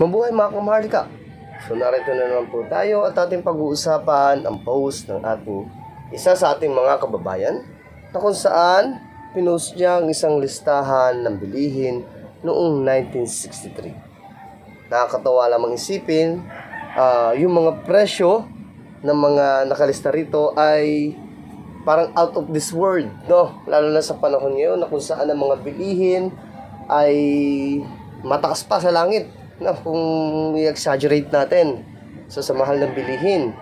Mabuhay mga kamaharlika! So narito na naman po tayo at ating pag-uusapan ang post ng ating isa sa ating mga kababayan na kung saan pinost niya ang isang listahan ng bilihin noong 1963. Nakakatawa lamang isipin, ah, yung mga presyo ng mga nakalista rito ay parang out of this world, no? Lalo na sa panahon ngayon na kung saan ang mga bilihin ay mataas pa sa langit, no? Kung i-exaggerate natin. So, sa mahal ng bilihin.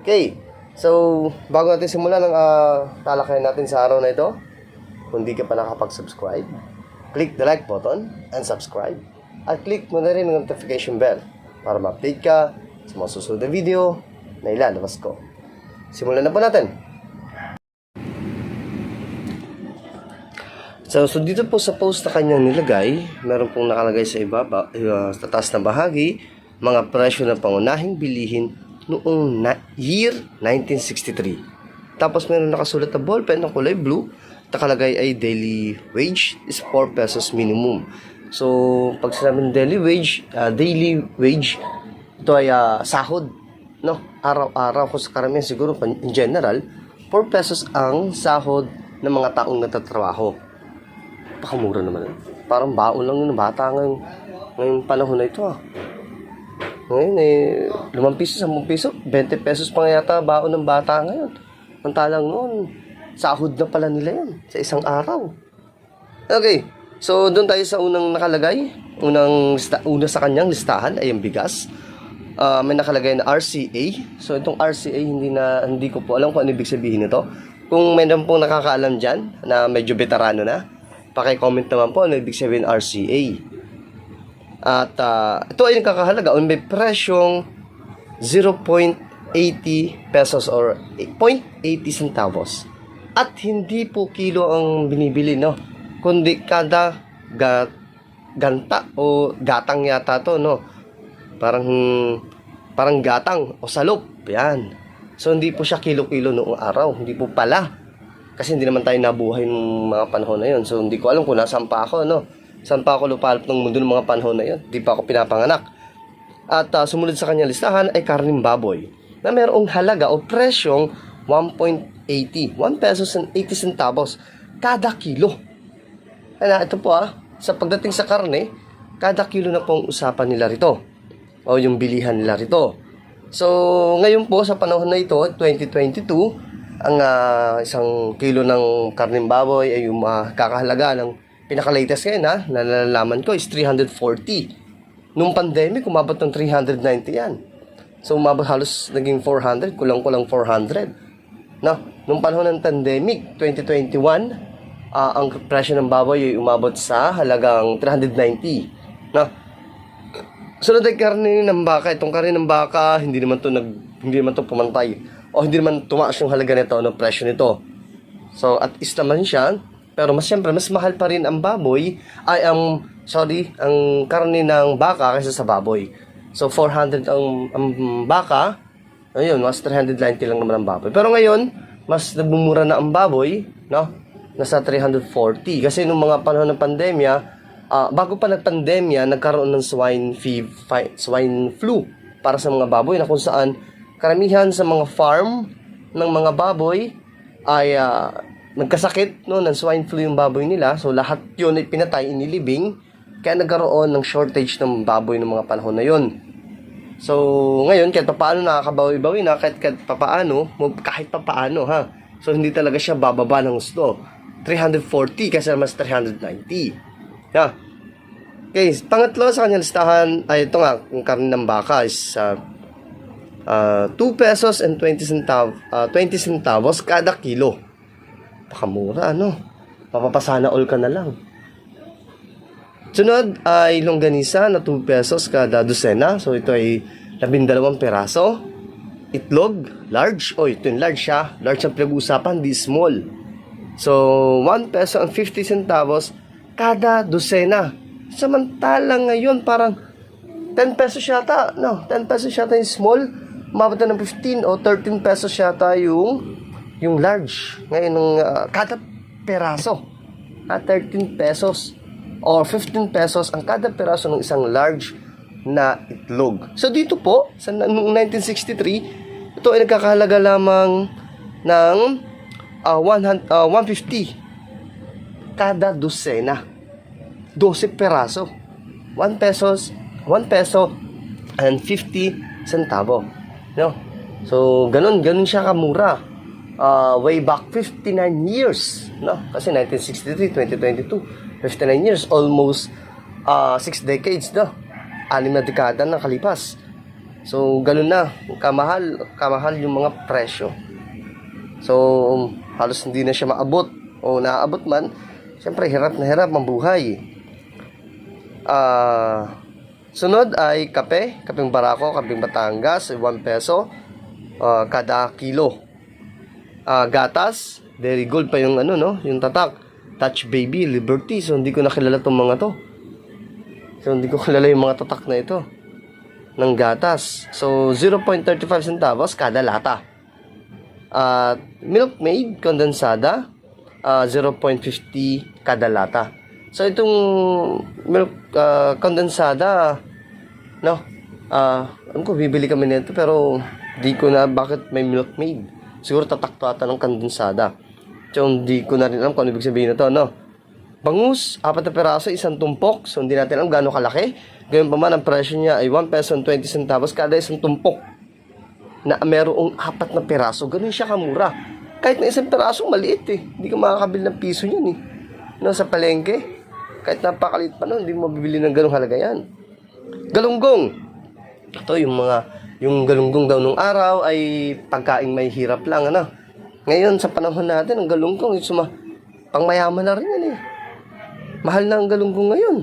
Okay. So, bago natin simulan ang ah, talakayan natin sa araw na ito, kung di ka pa nakapag-subscribe, click the like button and subscribe. At click mo na rin ang notification bell para ma-update ka sa mga susunod na video na ilalabas ko. Simulan na po natin. So, so dito po sa post na kanyang nilagay, meron pong nakalagay sa ibaba, uh, sa taas na bahagi, mga presyo ng pangunahing bilihin noong na- year 1963. Tapos meron nakasulat na ballpen na kulay blue, nakalagay ay daily wage is 4 pesos minimum. So, pag sinabing daily wage, uh, daily wage, ito ay uh, sahod, no? Araw-araw ko sa karamihan siguro in general, 4 pesos ang sahod ng mga taong nagtatrabaho pakamura naman. Parang baon lang ng bata ngayong, ngayong panahon na ito ah. Ngayon eh, 5 piso, 10 piso, 20 pesos pa yata baon ng bata ngayon. Mantalang noon, sahod na pala nila yan sa isang araw. Okay, so doon tayo sa unang nakalagay. Unang lista, una sa kanyang listahan ay ang bigas. Ah, may nakalagay na RCA. So itong RCA hindi na hindi ko po alam kung ano ibig sabihin nito. Kung meron pong nakakaalam diyan na medyo veterano na, paki-comment naman po ano ibig sabihin RCA. At ah, ito ay nakakahalaga o may presyong 0.80 pesos or 0.80 centavos. At hindi po kilo ang binibili, no? Kundi kada ga, ganta o gatang yata to, no? Parang parang gatang o salop. Yan. So hindi po siya kilo-kilo noong araw, hindi po pala. Kasi hindi naman tayo nabuhay ng mga panahon na yon. So hindi ko alam kung nasaan pa ako, no? Saan pa ako lupalop ng mundo ng mga panahon na yon? Hindi pa ako pinapanganak. At ah, sumunod sa kanyang listahan ay karning baboy na mayroong halaga o presyong 1.80. 1 pesos and 80 centavos kada kilo. Ano, ito po ah, sa pagdating sa karne, kada kilo na pong usapan nila rito. O yung bilihan nila rito. So, ngayon po sa panahon na ito, 2022, ang ah, isang kilo ng karneng baboy ay yung uh, kakahalaga ng pinaka-latest ngayon ha, na nalalaman ko is 340. Nung pandemic, umabot ng 390 yan. So, umabot halos naging 400, kulang-kulang 400. No? Nung panahon ng pandemic, 2021, ah, ang presyo ng baboy ay umabot sa halagang 390. No? Sunod ay karne ng baka. Itong karne ng baka, hindi naman to nag hindi naman to pumantay. O hindi naman tumaas yung halaga nito, no presyo nito. So, at is naman siya, pero mas siyempre, mas mahal pa rin ang baboy, ay ang, sorry, ang karne ng baka kaysa sa baboy. So, 400 ang, ang baka, ayun, mas 390 lang naman ang baboy. Pero ngayon, mas nagmumura na ang baboy, no? Nasa 340. Kasi nung mga panahon ng pandemya, ah, bago pa nagpandemya, nagkaroon ng swine, fee, swine flu para sa mga baboy na kung saan karamihan sa mga farm ng mga baboy ay ah, nagkasakit no, ng swine flu yung baboy nila. So lahat yun ay pinatay, inilibing. Kaya nagkaroon ng shortage ng baboy ng mga panahon na yun. So, ngayon, kahit papaano nakakabawi-bawi na, kahit, kahit papaano, kahit papaano, ha. So, hindi talaga siya bababa ng gusto. 340 kasi mas 390. Yeah. Okay, pangatlo sa kanyang listahan ay ito nga, yung karne ng baka is uh, uh, 2 pesos and 20 centavos, uh, 20 centavos kada kilo. Pakamura, ano? Papapasana all ka na lang. Sunod ay longganisa na 2 pesos kada dosena. So ito ay 12 peraso. Itlog, large. O, ito yung large siya. Large ang pinag-uusapan, di small. So, 1 peso and 50 centavos kada dosena. Samantalang ngayon, parang 10 pesos yata. No, 10 pesos yata yung small. Umabot na ng 15 o 13 pesos yata yung yung large. Ngayon, ng, ah, kada peraso. At 13 pesos or 15 pesos ang kada peraso ng isang large na itlog. So dito po, sa noong 1963, ito ay nagkakahalaga lamang ng ah, 100 ah, 150 kada dosena. 12 peraso. 1 pesos, 1 peso and 50 centavo. No? So, ganun, ganun siya kamura. Uh, way back 59 years. No? Kasi 1963, 2022, 59 years. Almost 6 decades, no? Anim na dekada na kalipas. So, ganun na. Kamahal, kamahal yung mga presyo. So, halos hindi na siya maabot. O naaabot man, siyempre, hirap na hirap ang buhay. Ah, sunod ay kape, kapeng barako, kapeng Batangas, 1 peso ah, kada kilo. Ah, gatas, very gold pa yung ano no, yung tatak. Touch Baby, Liberty. So hindi ko nakilala tong mga to. So hindi ko kilala yung mga tatak na ito ng gatas. So 0.35 centavos kada lata. At Milk Maid kondensada, ah, 0.50 kada lata. So itong milk ah, kondensada, no? Ah, alam ko bibili kami nito pero di ko na bakit may Milk Maid. Siguro tatak ata ng kondensada. So hindi ko na rin alam kung ano ibig sabihin nito, no? Bangus, apat na peraso, isang tumpok. So hindi natin alam gaano kalaki. Ganyan pa man ang presyo niya ay 1 peso and 20 centavos kada isang tumpok na merong apat na peraso. Ganun siya kamura. Kahit na isang peraso, maliit eh. Hindi ka makakabili ng piso niyan eh. No, sa palengke. Kahit napakaliit pa nun, hindi mo mabibili ng ganung halaga yan. Galunggong. Ito yung mga, yung galunggong daw nung araw ay pagkain may hirap lang, ano. Ngayon, sa panahon natin, ang galunggong, yung suma, pangmayaman na rin yan eh. Mahal na ang galunggong ngayon.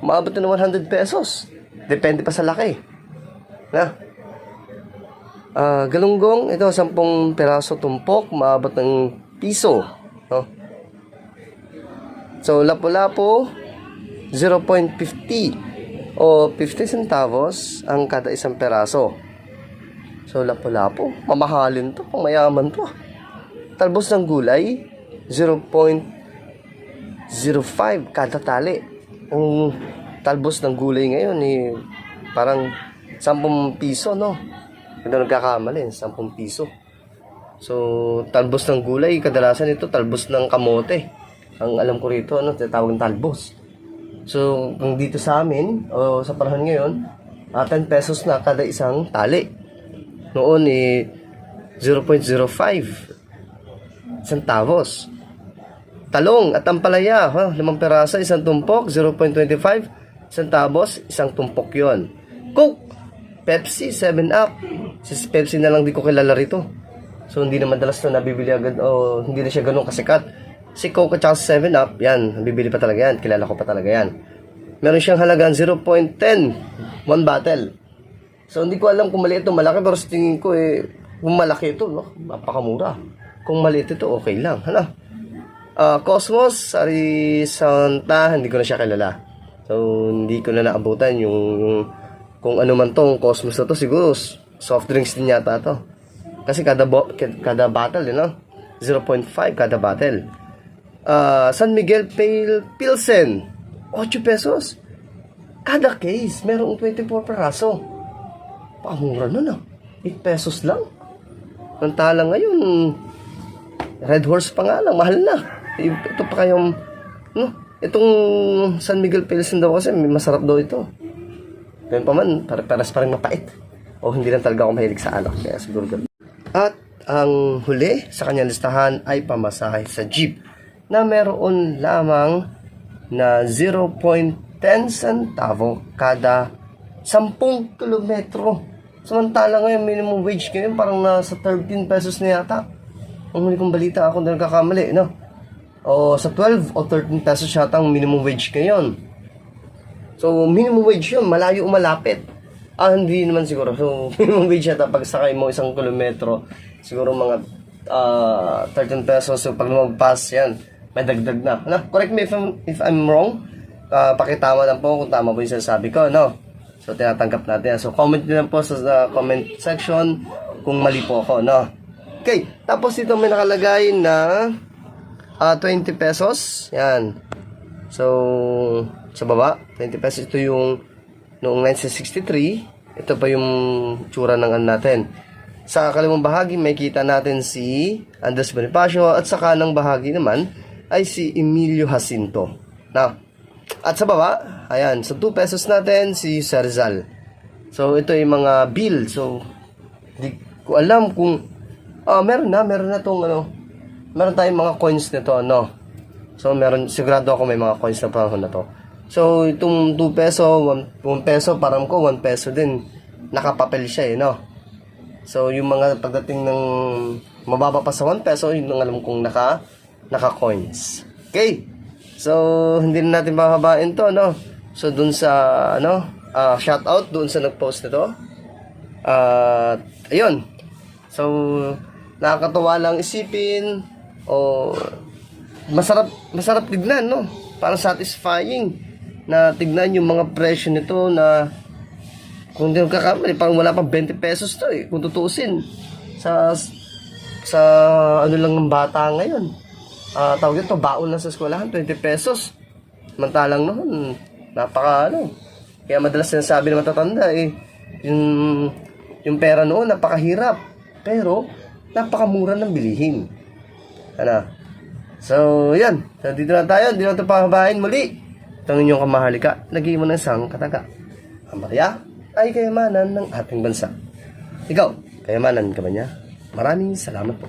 Maabot na ng 100 pesos. Depende pa sa laki. Na? Ah, galunggong, ito 10 peraso tumpok, maabot ng piso. No? So, lapu-lapu, 0.50 o 50 centavos ang kada isang peraso. So, lapu-lapu, mamahalin to, mayaman to. Talbos ng gulay, 0.05 kada tali. Ang talbos ng gulay ngayon, eh, parang 10 piso, no? Hindi nagkakamali, 10 piso. So, talbos ng gulay, kadalasan ito talbos ng kamote. Ang alam ko rito, ano, tinatawag talbos. So, kung dito sa amin, o sa panahon ngayon, ah, 10 pesos na kada isang tali. Noon, eh, 0.05 centavos. Talong at ampalaya, ha, limang peraso, isang tumpok, 0.25 centavos, isang tumpok yon. Coke, Pepsi, 7-Up. Si Pepsi na lang di ko kilala rito. So, hindi na madalas na nabibili agad o hindi na siya ganun kasikat. Si Coke at saka 7-Up, yan, nabibili pa talaga yan. Kilala ko pa talaga yan. Meron siyang halagang 0.10, one bottle. So, hindi ko alam kung maliit o malaki, pero sa tingin ko, eh, kung malaki ito, no, napakamura. Kung maliit ito, okay lang. Hala. Ah, Cosmos, Arisanta, hindi ko na siya kilala. So, hindi ko na naabutan yung, yung kung ano man tong Cosmos na to, siguro soft drinks din yata to. Kasi kada, bo, kada bottle, you know? 0.5 kada bottle. Ah, San Miguel Pale Pilsen, 8 pesos. Kada case, merong 24 peraso. Pamura nun ah. 8 pesos lang. Nantala ngayon, Red Horse pa nga lang, mahal na. Ito pa kayong, no, itong San Miguel Pilsen daw kasi, masarap daw ito. Ganun pa man, para paras parang mapait. O hindi lang talaga ako mahilig sa alak, kaya siguro ganun. At ang huli sa kanyang listahan ay pamasahe sa jeep na meron lamang na 0.10 centavo kada 10 kilometro. Samantala ngayon, minimum wage ngayon parang nasa 13 pesos na yata. Ang huli kong balita ako na nagkakamali, no? O sa 12 o 13 pesos yata ang minimum wage ngayon. So, minimum wage yun, malayo o malapit. Ah, hindi naman siguro. So, minimum wage yata pag sakay mo isang kilometro, siguro mga ah, 13 pesos. So, pag lumagpas, yan, may dagdag na. Ano? Correct me if I'm, if I'm wrong. Ah, pakitama lang po kung tama po yung sinasabi ko, no? So, tinatanggap natin. So, comment nyo lang po sa, sa comment section kung mali po ako, no? Okay, tapos dito may nakalagay na ah 20 pesos. Yan. So, sa baba, 20 pesos ito yung noong 1963. Ito pa yung tsura ng ano natin. Sa kalimang bahagi, may kita natin si Andres Bonifacio at sa kanang bahagi naman ay si Emilio Jacinto. Now, at sa baba, ayan, sa 2 pesos natin si Serzal. So, ito yung mga bill. So, di ko alam kung, ah, meron na, meron na tong ano, meron tayong mga coins nito, ano. So, meron, sigurado ako may mga coins na panahon na to. So, itong 2 peso, 1, peso, parang ko, 1 peso din. Nakapapel siya eh, no? So, yung mga pagdating ng mababa pa sa 1 peso, yun ang alam kong naka, naka-coins. Okay? So, hindi na natin bababain to, no? So, dun sa, ano, ah shout out dun sa nag-post nito. At, ayun. So, nakakatuwa lang isipin o masarap masarap tignan no parang satisfying na tignan yung mga presyo nito na kung di ko kakamali parang wala pang 20 pesos to eh kung tutuusin sa sa ano lang ng bata ngayon ah tawag ito baon lang sa eskwelahan 20 pesos mantalang noon napaka ano kaya madalas sinasabi ng matatanda eh yung yung pera noon napakahirap pero napakamura ng bilihin ano So, yan. So, dito na tayo. Dito na ito pahabahin muli. Ito ang inyong kamahalika. Lagi mo ng isang kataga. Ang barya ay kayamanan ng ating bansa. Ikaw, kayamanan ka ba niya? Maraming salamat po.